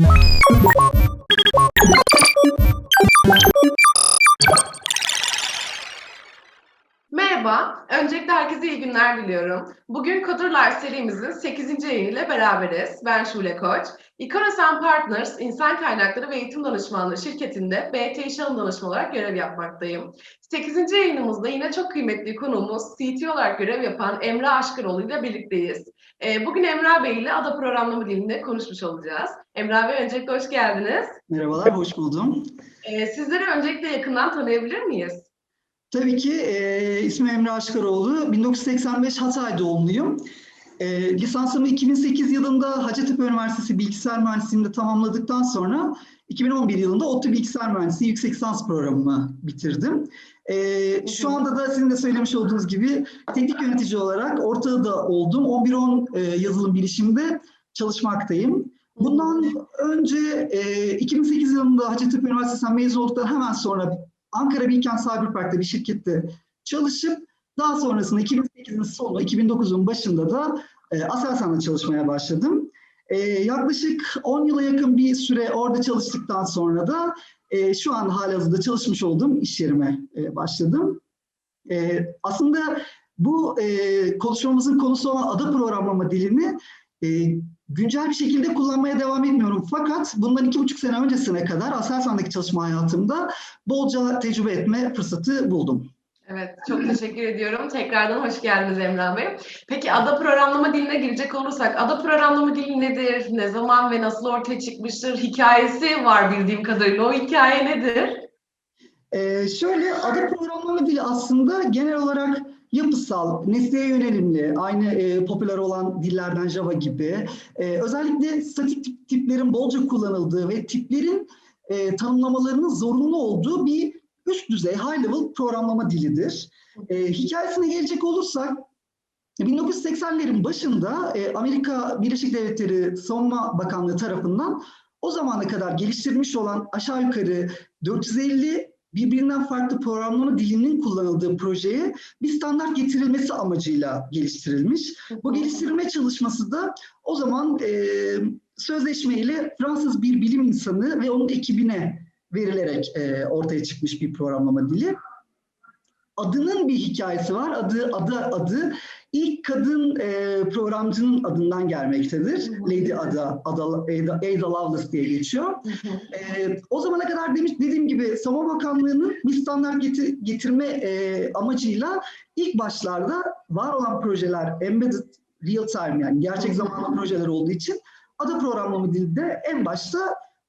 you Merhaba, öncelikle herkese iyi günler diliyorum. Bugün Kodurlar serimizin 8. yayınıyla beraberiz. Ben Şule Koç. Ikonosan Partners, İnsan Kaynakları ve Eğitim Danışmanlığı şirketinde BT İş Alım Danışmanı olarak görev yapmaktayım. 8. yayınımızda yine çok kıymetli konuğumuz CTO olarak görev yapan Emre Aşkıroğlu ile birlikteyiz. Ee, Bugün Emrah Bey ile ada programlama dilinde konuşmuş olacağız. Emrah Bey öncelikle hoş geldiniz. Merhabalar, hoş buldum. Ee, Sizleri öncelikle yakından tanıyabilir miyiz? Tabii ki e, ismim Emre Aşkaroğlu. 1985 Hatay doğumluyum. E, lisansımı 2008 yılında Hacettepe Üniversitesi Bilgisayar Mühendisliği'nde tamamladıktan sonra 2011 yılında ODTÜ Bilgisayar Mühendisliği yüksek lisans programımı bitirdim. E, şu anda da sizin de söylemiş olduğunuz gibi teknik yönetici olarak ortağı oldum. 11-10 e, yazılım bilişimde çalışmaktayım. Bundan önce e, 2008 yılında Hacettepe Üniversitesi'nden mezun olduktan hemen sonra Ankara Bilkent Cyberpark'ta bir şirkette çalışıp daha sonrasında 2008'in sonu 2009'un başında da e, Aselsan'da çalışmaya başladım. E, yaklaşık 10 yıla yakın bir süre orada çalıştıktan sonra da e, şu an halihazırda çalışmış olduğum iş yerime e, başladım. E, aslında bu e, konuşmamızın konusu olan ada programlama dilini e, güncel bir şekilde kullanmaya devam etmiyorum. Fakat bundan iki buçuk sene öncesine kadar Aselsan'daki çalışma hayatımda bolca tecrübe etme fırsatı buldum. Evet, çok teşekkür ediyorum. Tekrardan hoş geldiniz Emrah Bey. Peki ada programlama diline girecek olursak, ada programlama dili nedir? Ne zaman ve nasıl ortaya çıkmıştır? Hikayesi var bildiğim kadarıyla. O hikaye nedir? Ee, şöyle, ada programlama dili aslında genel olarak yapısal, nesneye yönelimli, aynı e, popüler olan dillerden Java gibi, e, özellikle statik tip, tiplerin bolca kullanıldığı ve tiplerin e, tanımlamalarının zorunlu olduğu bir üst düzey, high level programlama dilidir. E, hikayesine gelecek olursak, 1980'lerin başında e, Amerika Birleşik Devletleri Savunma Bakanlığı tarafından o zamana kadar geliştirilmiş olan aşağı yukarı 450 birbirinden farklı programlama dilinin kullanıldığı projeye bir standart getirilmesi amacıyla geliştirilmiş. Bu geliştirme çalışması da o zaman e, sözleşme ile Fransız bir bilim insanı ve onun ekibine verilerek e, ortaya çıkmış bir programlama dili. Adının bir hikayesi var. Adı adı adı ilk kadın e, programcının adından gelmektedir. Lady Ada, Ada, Ada, Ada Lovelace diye geçiyor. e, o zamana kadar demiş dediğim gibi Savunma Bakanlığı'nın bir standart getir, getirme e, amacıyla ilk başlarda var olan projeler embedded real time yani gerçek zamanlı projeler olduğu için ada programlama dilinde en başta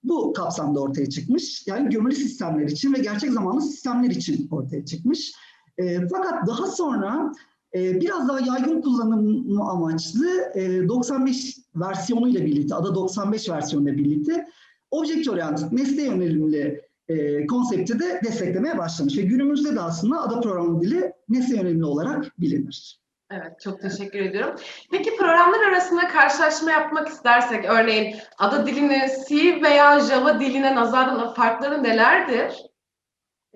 bu kapsamda ortaya çıkmış. Yani gömülü sistemler için ve gerçek zamanlı sistemler için ortaya çıkmış. E, fakat daha sonra e, biraz daha yaygın kullanımı amaçlı e, 95 versiyonuyla birlikte, ADA 95 versiyonuyla birlikte Object Oriented, nesne yönelimli e, konsepti de desteklemeye başlamış. Ve günümüzde de aslında ADA programı dili nesne yönelimli olarak bilinir. Evet, çok teşekkür ediyorum. Peki programlar arasında karşılaşma yapmak istersek, örneğin ada dilini C veya Java diline nazaran farkları nelerdir?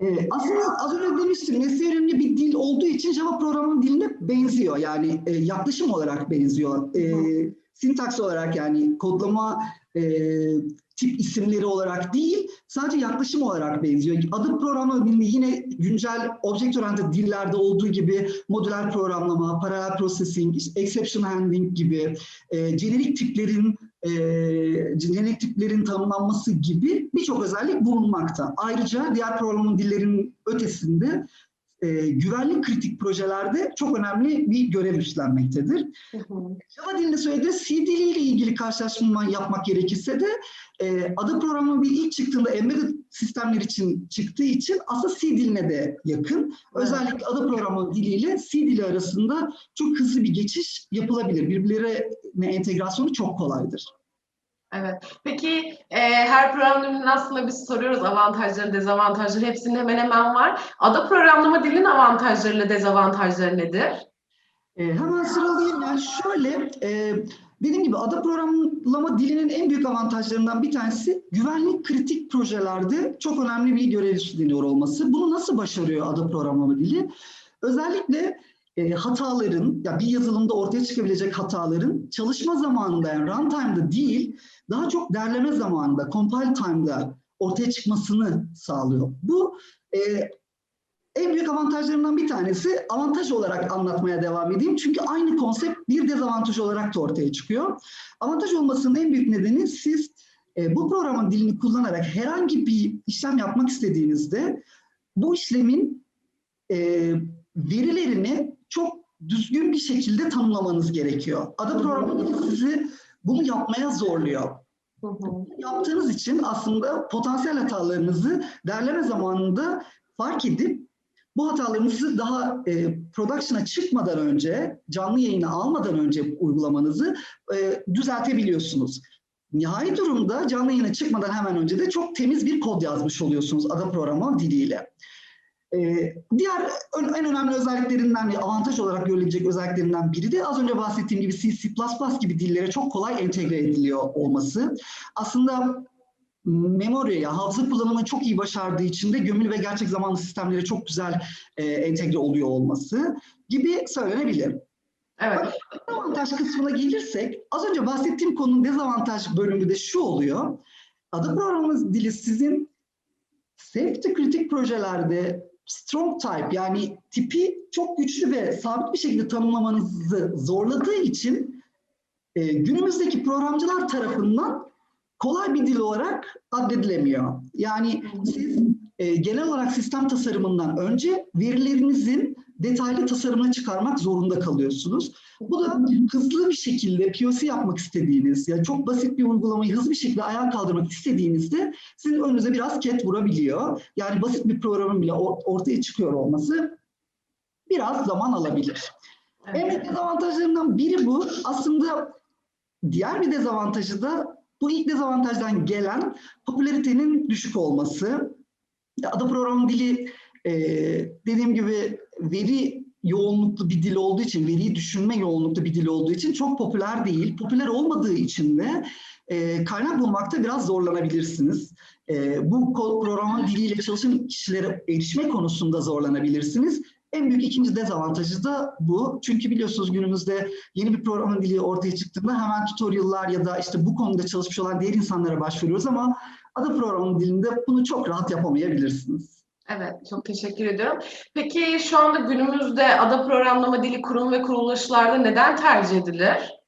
Ee, aslında az önce demiştim, nesne yönelimli bir dil olduğu için Java programının diline benziyor. Yani e, yaklaşım olarak benziyor. E, sintaks olarak yani kodlama e, tip isimleri olarak değil, sadece yaklaşım olarak benziyor. Adı programlama dilinde yine güncel object oriented dillerde olduğu gibi modüler programlama, paralel processing, exception handling gibi e, jenerik tiplerin e, jenerik tiplerin tanımlanması gibi birçok özellik bulunmakta. Ayrıca diğer programlama dillerinin ötesinde e, güvenlik kritik projelerde çok önemli bir görev üstlenmektedir. Java dilinde söylediği C diliyle ilgili karşılaşma yapmak gerekirse de e, adı programı bir ilk çıktığında embedded sistemler için çıktığı için aslında C diline de yakın. Özellikle adı programı diliyle C dili arasında çok hızlı bir geçiş yapılabilir. Birbirlerine entegrasyonu çok kolaydır. Evet. Peki e, her program dilinin aslında biz soruyoruz avantajları, dezavantajları hepsinin hemen hemen var. Ada programlama dilinin avantajlarıyla dezavantajları nedir? E, hemen sıralayayım. Yani şöyle, e, dediğim gibi ada programlama dilinin en büyük avantajlarından bir tanesi güvenlik kritik projelerde çok önemli bir görev üstleniyor olması. Bunu nasıl başarıyor ada programlama dili? Özellikle e, hataların, ya bir yazılımda ortaya çıkabilecek hataların çalışma zamanında yani runtime'da değil, daha çok derleme zamanında, compile time'da ortaya çıkmasını sağlıyor. Bu e, en büyük avantajlarından bir tanesi avantaj olarak anlatmaya devam edeyim. Çünkü aynı konsept bir dezavantaj olarak da ortaya çıkıyor. Avantaj olmasının en büyük nedeni siz e, bu programın dilini kullanarak herhangi bir işlem yapmak istediğinizde bu işlemin e, verilerini düzgün bir şekilde tanımlamanız gerekiyor. Ada programı sizi bunu yapmaya zorluyor. Hı hı. Yaptığınız için aslında potansiyel hatalarınızı derleme zamanında fark edip bu hatalarınızı daha e, production'a çıkmadan önce, canlı yayına almadan önce uygulamanızı e, düzeltebiliyorsunuz. Nihai durumda canlı yayına çıkmadan hemen önce de çok temiz bir kod yazmış oluyorsunuz Ada programı diliyle. Ee, diğer ön- en önemli özelliklerinden, avantaj olarak görülecek özelliklerinden biri de az önce bahsettiğim gibi C, C++ gibi dillere çok kolay entegre ediliyor olması. Aslında memoriye, hafıza kullanımını çok iyi başardığı için de gömülü ve gerçek zamanlı sistemlere çok güzel e, entegre oluyor olması gibi söylenebilir. Evet. Avantaj kısmına gelirsek, az önce bahsettiğim konunun dezavantaj bölümü de şu oluyor. Ada programımız dili sizin safety kritik projelerde strong type yani tipi çok güçlü ve sabit bir şekilde tanımlamanızı zorladığı için e, günümüzdeki programcılar tarafından kolay bir dil olarak addedilemiyor. Yani siz e, genel olarak sistem tasarımından önce verilerinizin detaylı tasarımına çıkarmak zorunda kalıyorsunuz. Bu da hızlı bir şekilde POC yapmak istediğiniz, yani çok basit bir uygulamayı hızlı bir şekilde ayağa kaldırmak istediğinizde sizin önünüze biraz ket vurabiliyor. Yani basit bir programın bile or- ortaya çıkıyor olması biraz zaman alabilir. En Evet. büyük dezavantajlarından biri bu. Aslında diğer bir dezavantajı da bu ilk dezavantajdan gelen popülaritenin düşük olması. Ada programı dili e, dediğim gibi veri yoğunluklu bir dil olduğu için, veriyi düşünme yoğunluklu bir dil olduğu için çok popüler değil. Popüler olmadığı için de e, kaynak bulmakta biraz zorlanabilirsiniz. E, bu programın diliyle çalışan kişilere erişme konusunda zorlanabilirsiniz. En büyük ikinci dezavantajı da bu. Çünkü biliyorsunuz günümüzde yeni bir programın dili ortaya çıktığında hemen tutorial'lar ya da işte bu konuda çalışmış olan diğer insanlara başvuruyoruz ama Ada programının dilinde bunu çok rahat yapamayabilirsiniz. Evet, çok teşekkür ediyorum. Peki şu anda günümüzde ada programlama dili kurum ve kuruluşlarda neden tercih edilir?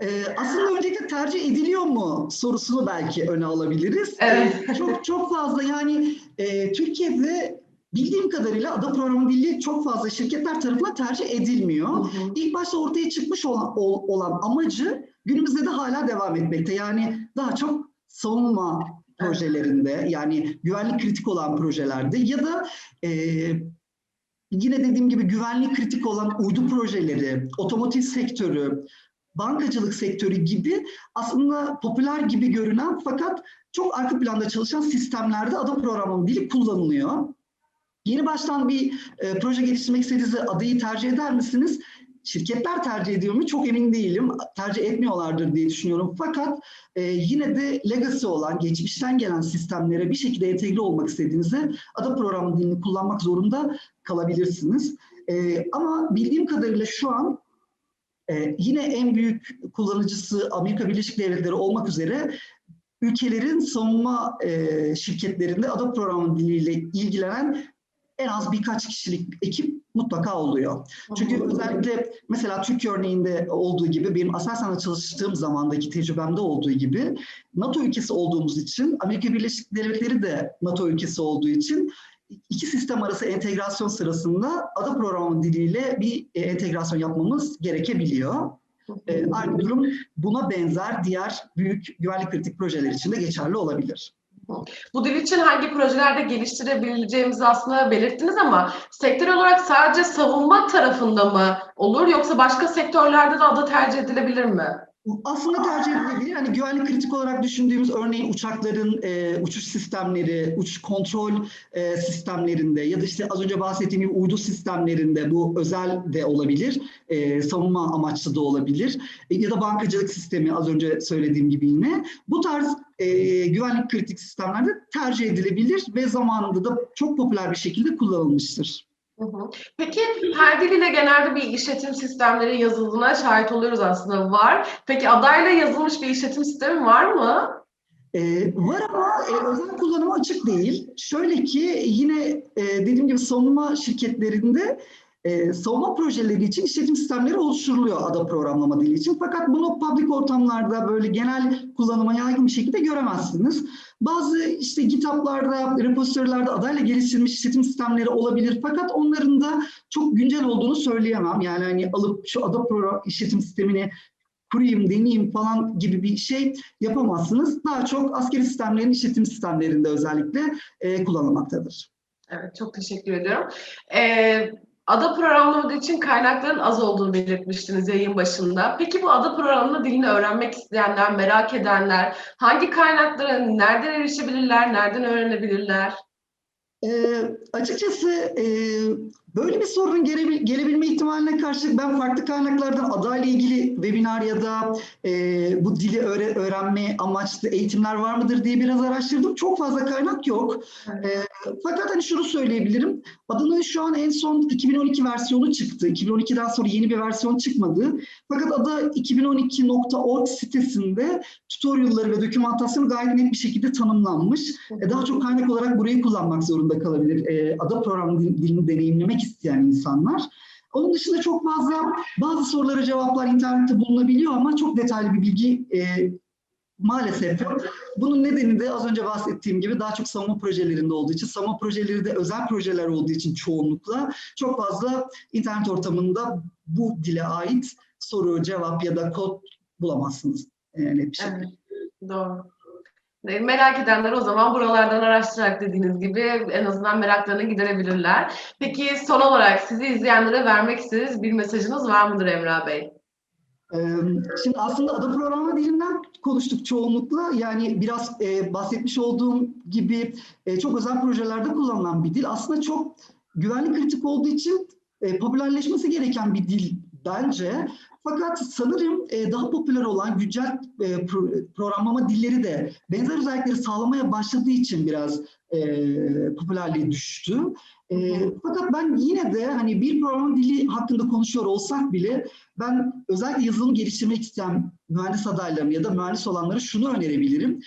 Ee, aslında öncelikle tercih ediliyor mu sorusunu belki öne alabiliriz. Evet. Ee, çok çok fazla yani e, Türkiye'de bildiğim kadarıyla ada programı dili çok fazla şirketler tarafından tercih edilmiyor. İlk başta ortaya çıkmış olan, ol- olan amacı günümüzde de hala devam etmekte. Yani daha çok savunma projelerinde yani güvenlik kritik olan projelerde ya da e, yine dediğim gibi güvenlik kritik olan uydu projeleri, otomotiv sektörü, bankacılık sektörü gibi aslında popüler gibi görünen fakat çok arka planda çalışan sistemlerde ada programının dili kullanılıyor. Yeni baştan bir e, proje geliştirmek istediğinizde adayı tercih eder misiniz? Şirketler tercih ediyor mu? Çok emin değilim. Tercih etmiyorlardır diye düşünüyorum. Fakat e, yine de legacy olan, geçmişten gelen sistemlere bir şekilde entegre olmak istediğinizde ada programı dilini kullanmak zorunda kalabilirsiniz. E, ama bildiğim kadarıyla şu an e, yine en büyük kullanıcısı Amerika Birleşik Devletleri olmak üzere ülkelerin savunma e, şirketlerinde ada programı diliyle ilgilenen en az birkaç kişilik ekip mutlaka oluyor. Çünkü özellikle mesela Türkiye örneğinde olduğu gibi benim Aselsan'da çalıştığım zamandaki tecrübemde olduğu gibi NATO ülkesi olduğumuz için Amerika Birleşik Devletleri de NATO ülkesi olduğu için iki sistem arası entegrasyon sırasında ada programı diliyle bir e, entegrasyon yapmamız gerekebiliyor. E, aynı durum buna benzer diğer büyük güvenlik kritik projeler için de geçerli olabilir. Bu dil için hangi projelerde geliştirebileceğimizi aslında belirttiniz ama sektör olarak sadece savunma tarafında mı olur yoksa başka sektörlerde de ada tercih edilebilir mi? Aslında tercih edilebilir. Hani güvenlik kritik olarak düşündüğümüz örneğin uçakların e, uçuş sistemleri, uçuş kontrol e, sistemlerinde ya da işte az önce bahsettiğim gibi uydu sistemlerinde bu özel de olabilir, e, savunma amaçlı da olabilir E, ya da bankacılık sistemi az önce söylediğim gibi yine bu tarz e, güvenlik kritik sistemlerde tercih edilebilir ve zamanında da çok popüler bir şekilde kullanılmıştır. Hı hı. Peki her dil ile genelde bir işletim sistemleri yazıldığına şahit oluyoruz aslında var. Peki adayla yazılmış bir işletim sistemi var mı? Ee, var ama e, özel kullanıma açık değil. Şöyle ki yine e, dediğim gibi savunma şirketlerinde e, savunma projeleri için işletim sistemleri oluşturuluyor ada programlama dili için. Fakat bunu public ortamlarda böyle genel kullanıma yaygın bir şekilde göremezsiniz. Bazı işte GitHub'larda, repozitorilerde adayla geliştirilmiş işletim sistemleri olabilir. Fakat onların da çok güncel olduğunu söyleyemem. Yani hani alıp şu ada program işletim sistemini kurayım, deneyeyim falan gibi bir şey yapamazsınız. Daha çok askeri sistemlerin işletim sistemlerinde özellikle e, kullanılmaktadır. Evet, çok teşekkür ediyorum. Ee, ada programlama için kaynakların az olduğunu belirtmiştiniz yayın başında. Peki bu ada programlama dilini öğrenmek isteyenler, merak edenler hangi kaynaklara nereden erişebilirler, nereden öğrenebilirler? E, açıkçası e, böyle bir sorunun gelebil- gelebilme ihtimaline karşı ben farklı kaynaklardan adayla ilgili webinar ya da e, bu dili öğre- öğrenme amaçlı eğitimler var mıdır diye biraz araştırdım. Çok fazla kaynak yok. E, fakat hani şunu söyleyebilirim. Adının şu an en son 2012 versiyonu çıktı. 2012'den sonra yeni bir versiyon çıkmadı. Fakat ada 2012.org sitesinde tutorialları ve dokümantasyonu gayet net bir şekilde tanımlanmış. E, daha çok kaynak olarak burayı kullanmak zorunda kalabilir. E, ada programı dil- dilini deneyimlemek isteyen insanlar. Onun dışında çok fazla bazı sorulara cevaplar internette bulunabiliyor ama çok detaylı bir bilgi e, maalesef yok. Bunun nedeni de az önce bahsettiğim gibi daha çok savunma projelerinde olduğu için, savunma projeleri de özel projeler olduğu için çoğunlukla çok fazla internet ortamında bu dile ait soru, cevap ya da kod bulamazsınız. E, net bir şekilde. Evet, doğru. E, Merak edenler o zaman buralardan araştırarak dediğiniz gibi en azından meraklarını giderebilirler. Peki son olarak sizi izleyenlere vermek istediğiniz bir mesajınız var mıdır Emrah Bey? Şimdi aslında ada programlama dilinden konuştuk çoğunlukla. Yani biraz bahsetmiş olduğum gibi çok özel projelerde kullanılan bir dil. Aslında çok güvenlik kritik olduğu için popülerleşmesi gereken bir dil bence. Fakat sanırım e, daha popüler olan güncel e, pro- programlama dilleri de benzer özellikleri sağlamaya başladığı için biraz e, popülerliği düştü. E, fakat ben yine de hani bir program dili hakkında konuşuyor olsak bile ben özellikle yazılım geliştirmek isteyen mühendis adaylarım ya da mühendis olanlara şunu önerebilirim.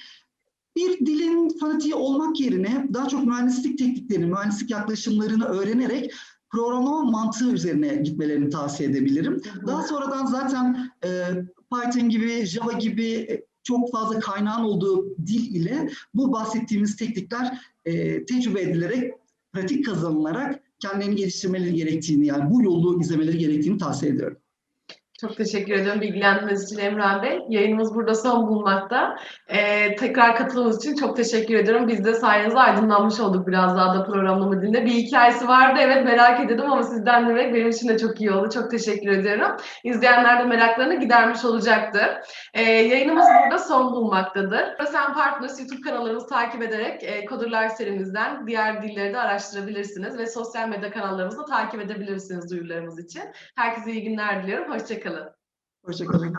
Bir dilin fanatiği olmak yerine daha çok mühendislik tekniklerini, mühendislik yaklaşımlarını öğrenerek programlama mantığı üzerine gitmelerini tavsiye edebilirim. Daha sonradan zaten e, Python gibi, Java gibi e, çok fazla kaynağın olduğu dil ile bu bahsettiğimiz teknikler e, tecrübe edilerek, pratik kazanılarak kendilerini geliştirmeleri gerektiğini, yani bu yolu izlemeleri gerektiğini tavsiye ediyorum. Çok teşekkür ediyorum bilgilendirmeniz için Emrah Bey. Yayınımız burada son bulmakta. Ee, tekrar katıldığınız için çok teşekkür ediyorum. Biz de sayenizde aydınlanmış olduk biraz daha da programlama dilinde. Bir hikayesi vardı evet merak ediyordum ama sizden dinlemek benim için de çok iyi oldu. Çok teşekkür ediyorum. İzleyenler de meraklarını gidermiş olacaktır. Ee, yayınımız burada son bulmaktadır. Sen Partners YouTube kanallarımızı takip ederek e, Coderlar serimizden diğer dilleri de araştırabilirsiniz ve sosyal medya kanallarımızı takip edebilirsiniz duyurularımız için. Herkese iyi günler diliyorum. Hoşçakalın. Hoşçakalın.